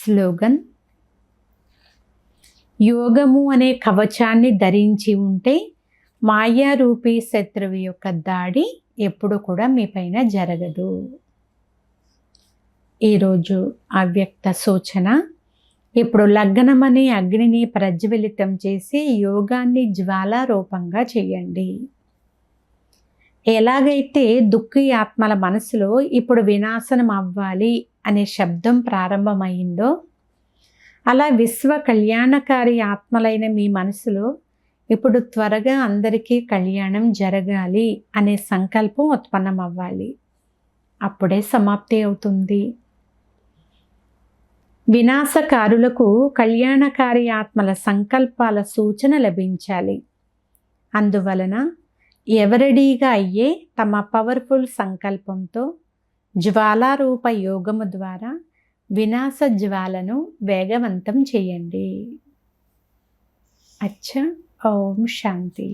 Slogan. యోగము అనే కవచాన్ని ధరించి ఉంటే మాయారూపీ శత్రువు యొక్క దాడి ఎప్పుడు కూడా మీ పైన జరగదు. ఈరోజు అవ్యక్త సూచన ఇప్పుడు లగ్నం అనే అగ్నిని ప్రజ్వలితం చేసి యోగాన్ని జ్వాలారూపంగా చేయండి. ఎలాగైతే దుఃఖి ఆత్మల మనసులో ఇప్పుడు వినాశనం అవ్వాలి అనే శబ్దం ప్రారంభమైందో అలా విశ్వ కళ్యాణకారి ఆత్మలైన మీ మనసులో ఇప్పుడు త్వరగా అందరికీ కళ్యాణం జరగాలి అనే సంకల్పం ఉత్పన్నం అవ్వాలి అప్పుడే సమాప్తి అవుతుంది. వినాశకారులకు కళ్యాణకారి ఆత్మల సంకల్పాల సూచన లభించాలి. అందువలన ఎవరడీగా అయ్యే తమ పవర్ఫుల్ సంకల్పంతో జ్వాలారూప యోగము ద్వారా వినాశ జ్వాలను వేగవంతం చేయండి. అచ్చ ఓం శాంతి.